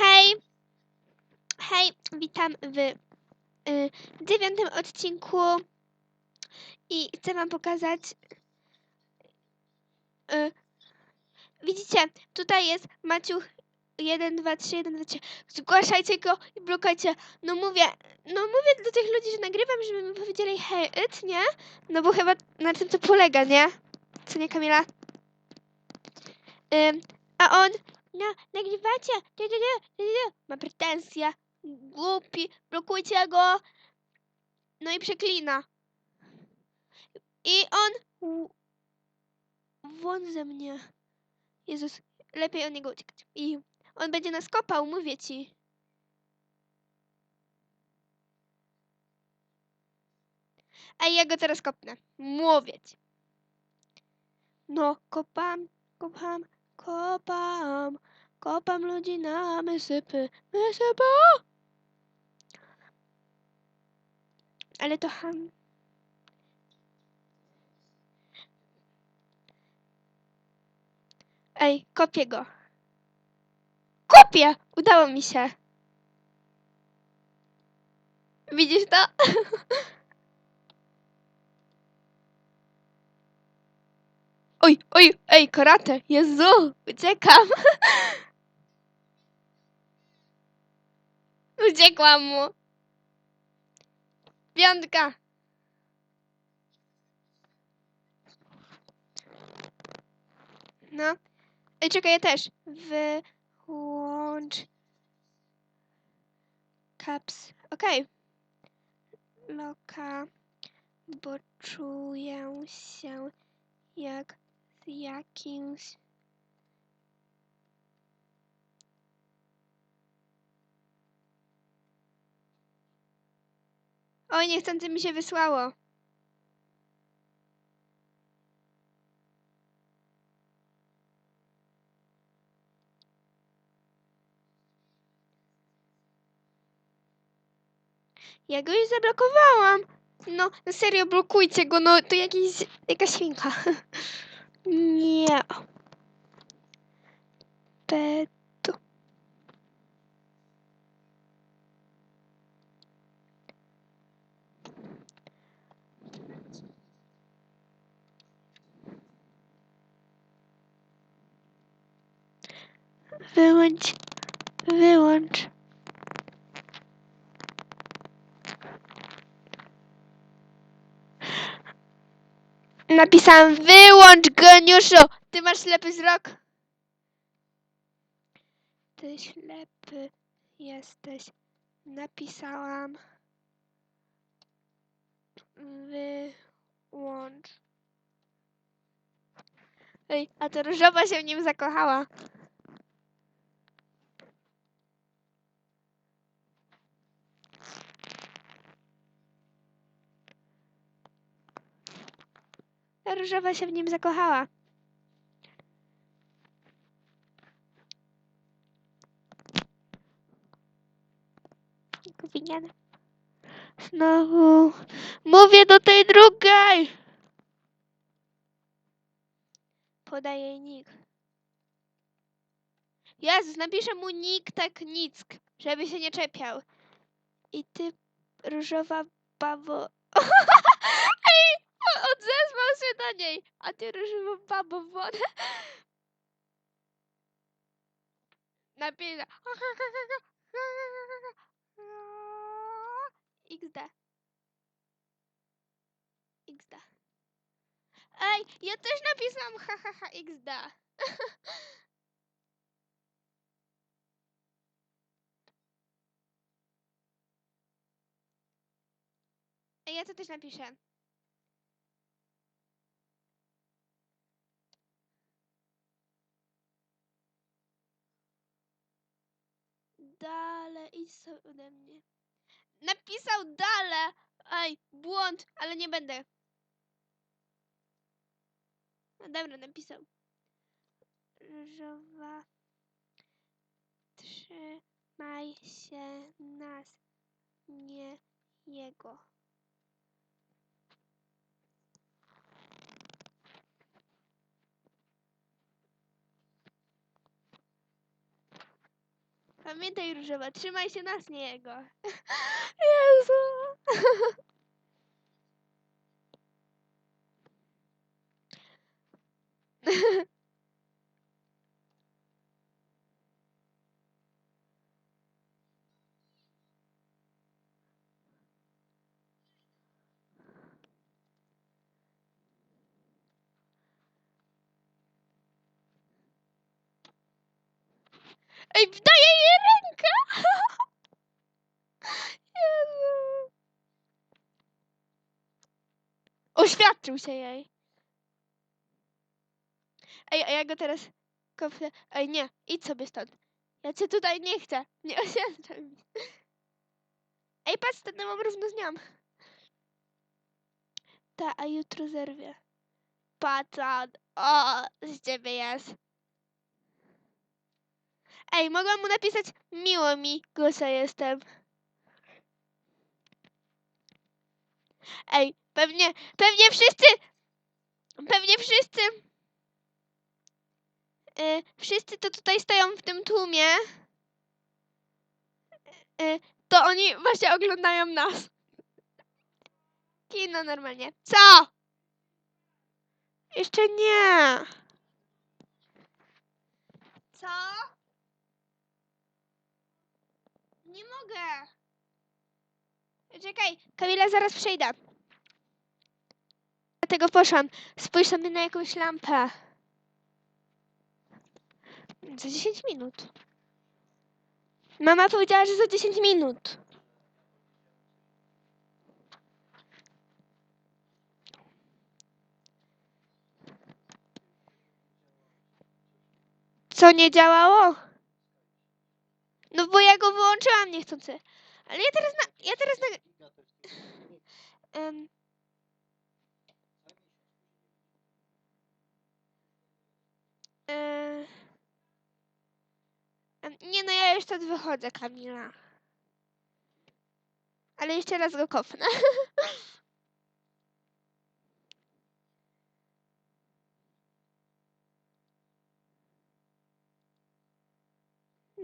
Hej! Hej, witam w y, dziewiątym odcinku i chcę wam pokazać. Y, widzicie, tutaj jest Maciuch 1, 2, 3, 1, 2, 3. Zgłaszajcie go i blokajcie. No mówię, no mówię do tych ludzi, że nagrywam, żeby mi powiedzieli hej, it, nie? No bo chyba na tym to polega, nie? Co nie, Kamila? Ym, a on, no, nagrywacie, ty, ty, ty, ty, ty. ma pretensje, głupi, blokujcie go. No i przeklina. I on, won ze mnie. Jezus, lepiej od niego uciekać. I on będzie nas kopał, mówię ci. A ja go teraz kopnę. Mówię ci. No, kopam, kopam, kopam. Kopam ludzi na mysypy, mysypy. Ale to ham. Ej, kopię go. Kopię! Udało mi się. Widzisz to? Oj, oj, ej, karate, Jezu, uciekam. Uciekłam mu. Piątka. No. Ej, czekaj, ja też. Wyłącz caps. Okej. Loka, bo czuję się jak z jakimś Oj, niechcący mi się wysłało. Ja go już zablokowałam. No, serio, blokujcie go, no to jakiś, jakaś świnka. Nie. Peto. Wyłącz, wyłącz. Napisałam wyłącz geniuszu! Ty masz ślepy wzrok. Ty ślepy jesteś. Napisałam wyłącz. Ej, a to różowa się w nim zakochała. Różowa się w nim zakochała. Znowu. Mówię do tej drugiej! Podaję jej nick. Jezus, napiszę mu nick tak nick, żeby się nie czepiał. I ty, różowa babo... Odezwał się do niej. A ty, różowa babo, wodę. Napiszę. XD. XD. Ej, ja też napisałam hahaha XD. Ja to też napiszę. Dale, idź sobie ode mnie. Napisał dale! Ej, błąd, ale nie będę. No dobra, napisał. Różowa. Trzymaj się nas, nie jego. Pamiętaj, Różowa, trzymaj się nas, nie jego. Jezu. Ej, daję jej rękę! Jezu. Oświadczył się jej. Ej, a ja go teraz kopnę. Ej, nie, idź sobie stąd. Ja cię tutaj nie chcę. Nie oświadczaj mi. Ej, patrz, ten mam równo z nią. Ta, a jutro zerwie. Pacan. O, z ciebie jest. Ej, mogłam mu napisać miło mi, Gosia jestem. Ej, pewnie, pewnie wszyscy, pewnie wszyscy, y, wszyscy to tutaj stoją w tym tłumie, y, to oni właśnie oglądają nas. Kino normalnie. Co? Jeszcze nie. Co? Nie mogę. Czekaj, Kamila, zaraz przejdę. Dlatego poszłam. Spójrz sobie na jakąś lampę. Za 10 minut. Mama powiedziała, że za 10 minut. Co nie działało? No bo ja go wyłączyłam niechcący. Ale ja teraz na... Ja teraz na... Em, nie no, ja już stąd wychodzę, Kamila. Ale jeszcze raz go kopnę.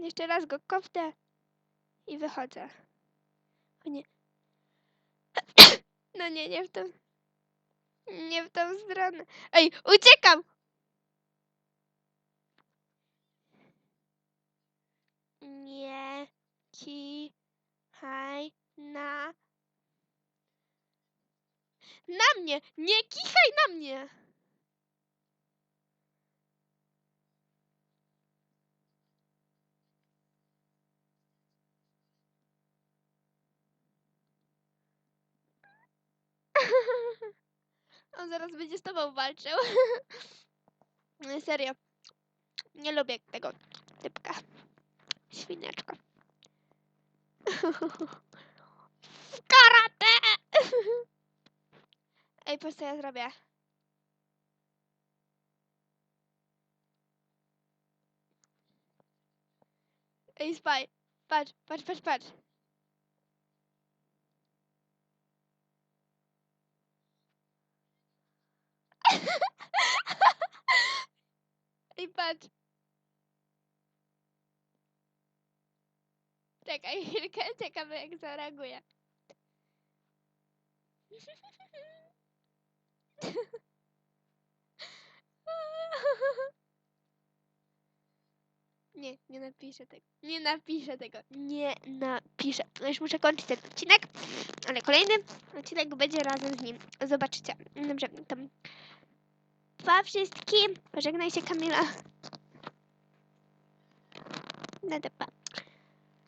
Jeszcze raz go kopnę i wychodzę. O nie. No nie, nie w tą... Nie w tą stronę. Ej, uciekam! Nie kichaj na... Na mnie! Nie kichaj na mnie! Zaraz będzie z tobą walczył. Serio. Nie lubię tego typka. Świniaczka. W karate! Ej, patrz co ja zrobię. Ej, spaj. Patrz, patrz, patrz, patrz. Ej, patrz. Czekaj chwilkę, ciekawe jak zareaguje. Nie, nie napiszę tego. Nie napiszę tego. Nie napiszę. No już muszę kończyć ten odcinek, ale kolejny odcinek będzie razem z nim. Zobaczycie. Dobrze, to pa wszystkim. Pożegnaj się Kamila. No pa.